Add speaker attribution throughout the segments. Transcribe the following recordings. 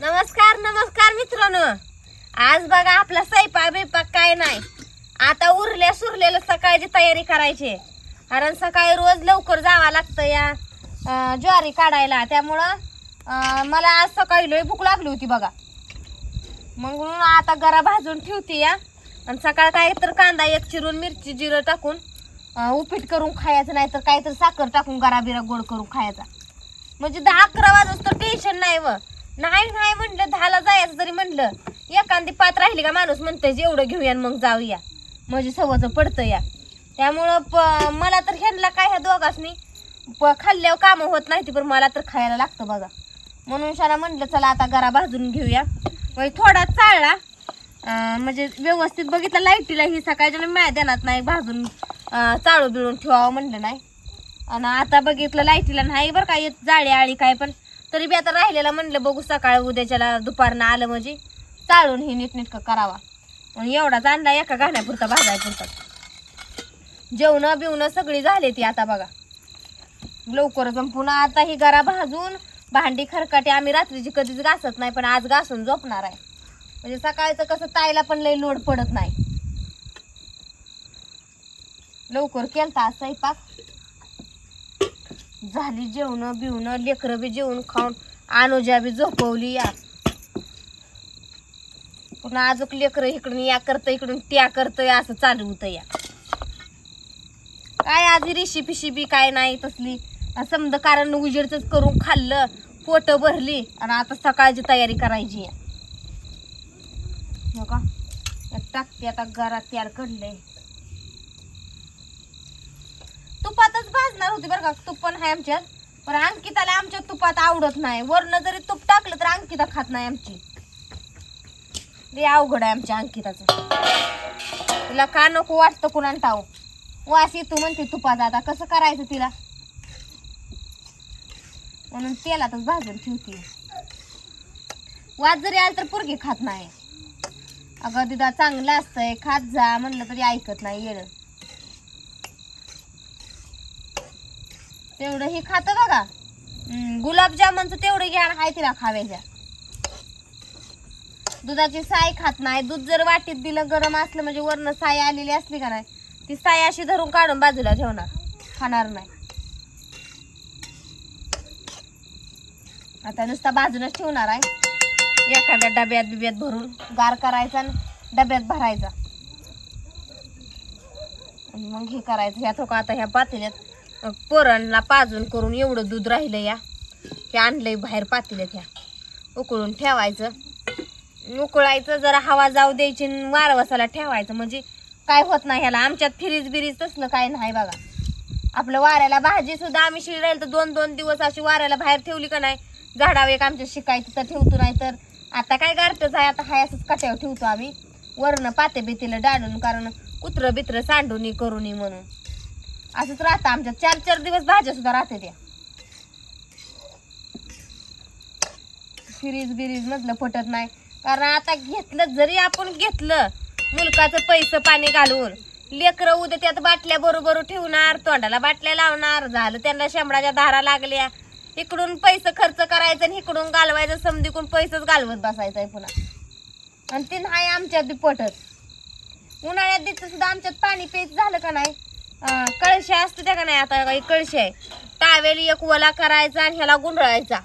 Speaker 1: नमस्कार नमस्कार मित्रांनो. आज बघा आपला स्वयंपाक बिपाक काय नाही. आता उरल्या सुरलेलं सकाळची तयारी करायची. कारण सकाळी रोज लवकर जावं लागतं या ज्वारी काढायला. त्यामुळं मला आज सकाळी लय भूक लागली होती बघा. मग आता गरा भाजून ठेवते या. आणि सकाळ काय तर कांदा एक चिरून मिरची जिरं टाकून उपीट करून खायचं नाही तर काहीतरी साखर टाकून गरा बिरा गोड करून खायचा. म्हणजे दहा अकरा वाजता तर टेन्शन नाही व. नाही नाही म्हणलं दहाला जायचं जरी म्हणलं एखादी पात राहिली का माणूस म्हणतोय जेवढं घेऊया आणि मग जाऊया. म्हणजे सवच पडतं या. त्यामुळं प मला तर ह्यांना काय ह्या दोघांनी प खाल्ल्यावर कामं होत नाही पण मला तर खायला लागतं बघा. म्हणून शाला म्हटलं चला आता गरा भाजून घेऊया. म्हणजे थोडा चाळला. म्हणजे व्यवस्थित बघितलं लाईटीला ही सकाळच्या माया देणार नाही भाजून चाळू बिळून ठेवावं म्हणलं नाही. आणि आता बघितलं लाईटीला नाही बरं काय येत जाळी आळी काय पण. तरी बी आता राहिलेलं म्हणलं बघू सकाळ उद्याच्याला दुपारनं आलं म्हणजे. चाळून हे नीटनीटकं करावा. आणि एवढाच आणला एका घाण्यापुरता भाजायपुरता. जेवणं बिवणं सगळी झाली ती आता बघा. लवकर आणि पुन्हा आता ही गरा भाजून भांडी खरकाटे आम्ही रात्रीची कधीच घासत नाही पण आज घासून झोपणार आहे. म्हणजे सकाळचं कसं ताईला पण लई लोड पडत नाही. लवकर केलता आज स्वयंपाक. झाली जेवण बिवणं लेकरं बी जेवण खाऊन अनुजा बी झोपवली या पुन्हा अजून लेकरं इकडून या करतं इकडून त्या करतं असं चालू होतं या काय आज रिशी पिशी बी काय नाही तसली. समजा कारण उजेडच करून खाल्लं पोट भरली आणि आता सकाळची तयारी करायची आहे का टाकते आता घरात तयार कडलंय तुपातच भाजणार होती बरं का. तूप पण आहे आमच्यात. पण अंकिताला आमच्या तुपात आवडत नाही. वरनं जरी तूप टाकलं तर अंकिता खात नाही आमची. लय अवघड आहे आमच्या अंकिताचं. तिला का नको वाटतं कुणाला टाव वास येतो म्हणते तुपाचा. आता कसं करायचं तिला? म्हणून तेलातच भाजून ठेवते. वास जरी आला तर पोरगी खात नाही. अगं दिदा चांगलं असतंय. खात जा. म्हणलं तरी ऐकत नाही येणं. तेवढं हे खातं बघा. गुलाबजामुनचं तेवढं घ्या हाय तिला खाव्याच्या दुधाची साय खात नाही. दूध जर वाटीत दिलं गरम असलं म्हणजे वरनं साय आलेली असली का नाही ती साय अशी धरून काढून बाजूला ठेवणार. खाणार नाही. आता नुसता बाजूनच ठेवणार आहे. एखाद्या डब्यात बिब्यात भरून गार करायचा आणि डब्यात भरायचा. आणि मग हे करायचं. ह्या थोका आता ह्या पातेल्यात. पोरांना पाजून करून एवढं दूध राहिलं या. हे आणलंय बाहेर पातेल्यात ह्या उकळून ठेवायचं. उकळायचं जरा हवा जाऊ द्यायची आणि वारवसाला ठेवायचं. म्हणजे काय होत नाही ह्याला. आमच्यात फ्रीज बिरीज तसलं काय नाही बघा. आपलं वाऱ्याला भाजी सुद्धा आम्ही शिळी राहील तर दोन दोन दिवस अशी वाऱ्याला बाहेर ठेवली का नाही? झाडावर एक आमच्या शिकायचं तर ठेवतो नाही तर. आता काय गारतच आहे. आता हाय असंच कट्यावर ठेवतो आम्ही. वरनं पाते बितीला डाळून कारण कुत्रं बित्र सांडून करून म्हणून. असंच राहतं आमच्यात. चार चार दिवस भाज्या सुद्धा राहते त्या. फ्रीज बिरीज मधलं पटत नाही. कारण आता घेतलं जरी आपण घेतलं मुलकाचं पैसे पाणी घालून लेकरं उद्या त्यात बाटल्या बरोबर ठेवणार तोंडाला बाटल्या लावणार झालं त्यांना शेंबडाच्या धारा लागल्या. इकडून पैसे खर्च करायचं आणि इकडून घालवायचं समधीकडून पैसेच घालवत बसायचंय पुन्हा. आणि ते नाही आमच्यात पटत. उन्हाळ्यात तिथं सुद्धा आमच्यात पाणी पेच झालं का नाही? कळशी असते त्या का नाही आता? काही कळशे आहे. टावेल एक वला करायचा आणि ह्याला गुंडळायचा.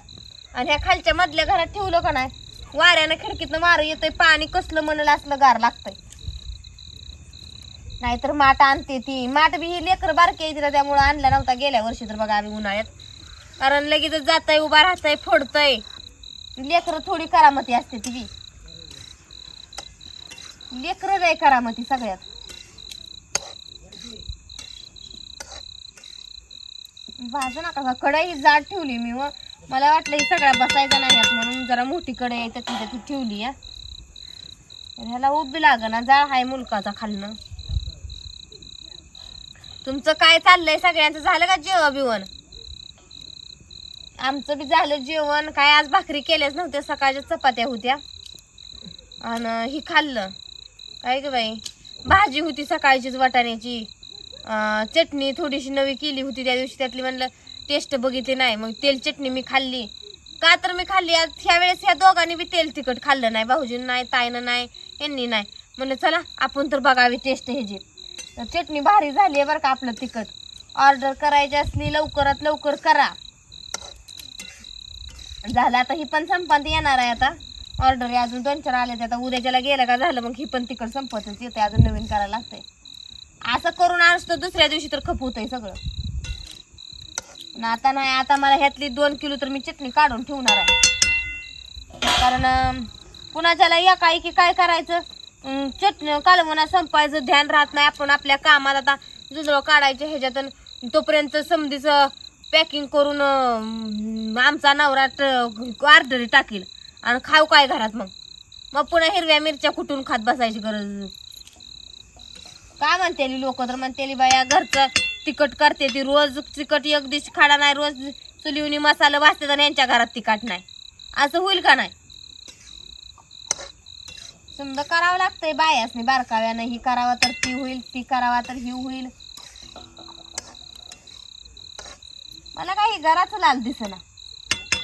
Speaker 1: आणि ह्या खालच्या मधल्या घरात ठेवलं का नाही? वाऱ्यानं खिडकीतनं वारं येतंय पाणी कसलं म्हणलं असलं गार लागतंय. नाहीतर माठ आणते ती. माठ बी ही लेकर बारके तिला त्यामुळं आणला नव्हता. गेल्या वर्षी तर बघा आम्ही उन्हाळ्यात. कारण लगेच जातय उभा राहतय फोडतय. लेकरं थोडी करामती असते ती बी. लेकरं करामती सगळ्यात. भाजू नका का ही जाड ठेवली मी व मला वाटलं ही सगळा बसायचा नाही यात म्हणून जरा मोठी कढई आहे त्याची त्याची ठेवली या ह्याला उभी लागना जाळ आहे मुलकाचा खालनं. तुमचं काय चाललंय? सगळ्यांचं झालं का जेवण बिवण? आमचं बी झालं जेवण. काय आज भाकरी केल्याच नव्हत्या सकाळच्या चपात्या होत्या. आणि ही खाल्लं. काय ग बाई? भाजी होती सकाळचीच वाटाण्याची. चटणी थोडीशी नवी केली होती त्या दिवशी. त्यातली म्हणलं टेस्ट बघितली नाही. मग तेल चटणी मी खाल्ली. का तर मी खाल्ली. आज ह्या वेळेस ह्या दोघांनी बी तेल तिखट खाल्लं नाही. भाऊजीनं नाही ताईनं नाही यांनी नाही. म्हणलं चला आपण तर बघावी टेस्ट ह्याची. तर चटणी भारी झाली आहे बरं का आपलं तिखट. ऑर्डर करायची असली लवकरात लवकर करा. झालं आता ही पण संपत येणार आहे आता. ऑर्डर अजून दोन चार आले आता उद्याच्याला गेलं का झालं मग ही पण तिकड संपतच येते अजून नवीन करायला लागतंय. असं करून असतो दुसऱ्या दिवशी तर खप होतंय सगळं. पण आता नाही आता मला ह्यातली दोन किलो तर मी चटणी काढून ठेवणार आहे. कारण कुणाच्याला या काय की काय करायचं? चटणी कालवणा संपायचं ध्यान राहत नाही आपण आपल्या कामात. आता जुजळ काढायचे ह्याच्यातून तोपर्यंत समधीचं पॅकिंग करून आमचा नवरा ऑर्डरी टाकील. आणि खाऊ काय घरात मग? मग पुन्हा हिरव्या मिरच्या कुठून खात बसायची गरज? काय म्हणतेली लोक? तर म्हणतेली बाया घरचं तिखट करते ती रोज. तिखट एक दिवशी खाडा नाही रोज चुलीवनी मसाला भाजते तर यांच्या घरात तिखट नाही. असं होईल का नाही? समजा करावं लागतंय बायासने बारकाव्यानं. ही करावा तर ती होईल ती करावा तर ही होईल. मला काही घराचं लाल दिसेना.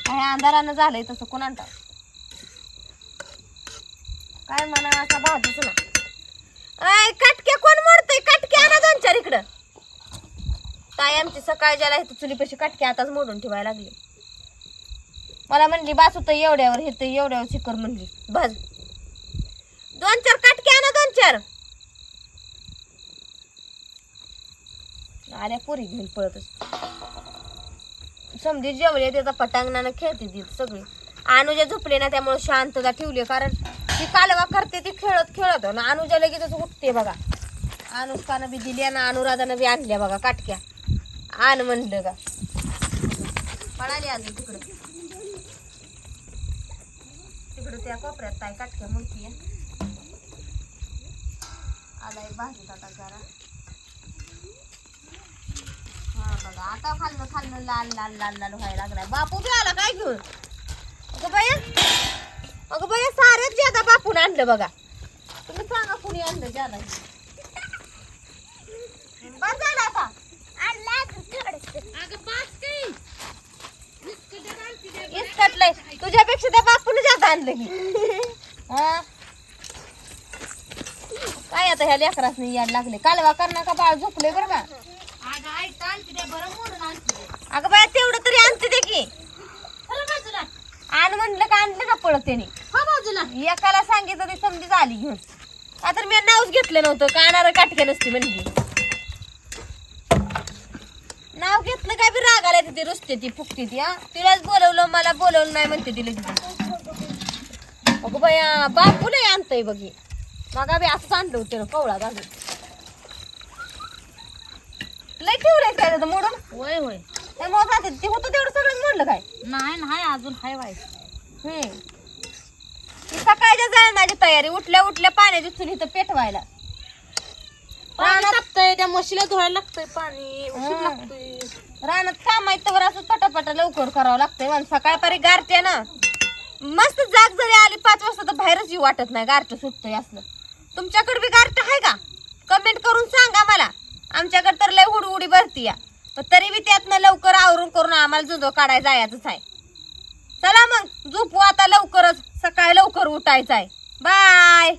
Speaker 1: काही अंधारानं झालंय तसं कोणाला काय म्हणा असा भाव दिसना. अय कटके कोण मोडतय कटके आणा दोन चार इकडं ताई आमची सकाळ ज्याला इथं चुलीपाशी कटके आताच मोडून ठेवायला लागली. मला म्हणली बासू होतं एवढ्यावर हे तर एवढ्यावर शिकर म्हणली बस दोन चार कटके आण दोन चार. आल्या पोरी घेऊन पळतच. समधी जेवले त्याचा पटांगणानं खेळते ती सगळी. अनुजा झोपले ना त्यामुळे शांतता ठेवली कारण ती कालवा करते ती खेळत खेळत. ना अनुजा लगेचच उठते बघा. अनुष्कानं बी दिल्या ना अनुराधानं बी आणल्या बघा काटक्या. आण म्हणलं का? पळाली अजून तिकडं. तिकडं त्या कोपऱ्यात काय काटक्या म्हणतीय आलाय भाजी आता जरा. हा बघा आता खाल्लं खाल्लं लाल लाल लाल लाल व्हायला लागलाय. बापू बी आला काय घेऊन? अगं बाया अगं बाया सारेच ज्यादा बापून आणलं बघा. तुम्ही सांगा कुणी आणलं ज्यादा बस झालं आता इस्कटलंय तुझ्यापेक्षा त्या बापून ज्यादा आणलं हा? काय आता ह्या लेकरासनी यायला लागले? कालवा करणार का बाळ झोपले बरं का? अगं बाया तेवढं तरी आणते ते की. आण म्हणलं का आणलं का पळत त्याने? एकाला सांगितलं ती समजीच आली घेऊन. तर मी नावच घेतलं नव्हतं. कानार काटके नसते म्हणजे घेतलं काय बी राग आला तिथे रुसते ती फुकते ती हा. तिलाच बोलवलं मला बोलवलं नाही म्हणते तिला तिथे. अगं बाया बापू नाही आणतंय बघी मग बी असं आणलं होतं ना कवळा घालून. लय ठेवलंय काय त्याचं मोडून.
Speaker 2: होय होय.
Speaker 1: त्यामुळे जाते ते होतं तेवढं सगळं मोडलं काय?
Speaker 2: नाही नाही अजून हाय व्हायचं
Speaker 1: हम्म ती सकाळच्या जाण्याची तयारी उठल्या उठल्या पाण्याची चुली तर पेटवायला.
Speaker 2: पाणी तापतंय त्या म्हशीला धुवायला लागतंय पाणी उशीर
Speaker 1: हं.
Speaker 2: लागतोय.
Speaker 1: रानात काम आहे तर असं पटापटा लवकर करावं लागतंय. पण सकाळपारी गारते ना. मस्त जाग जरी आली पाच वाजता तर बाहेरच येऊ वाटत नाही गारट सुटतंय असलं. तुमच्याकडे बी गारट आहे का? कमेंट करून सांगा मला. आमच्याकडे तर लय हुडहुडी भरती या. पण तरी बी त्यातनं लवकर आवरून करून आम्हाला जुजो काढायला जायचंच आहे. चला मग झोपू आता लवकरच. सकाळी लवकर उठायचं आहे. बाय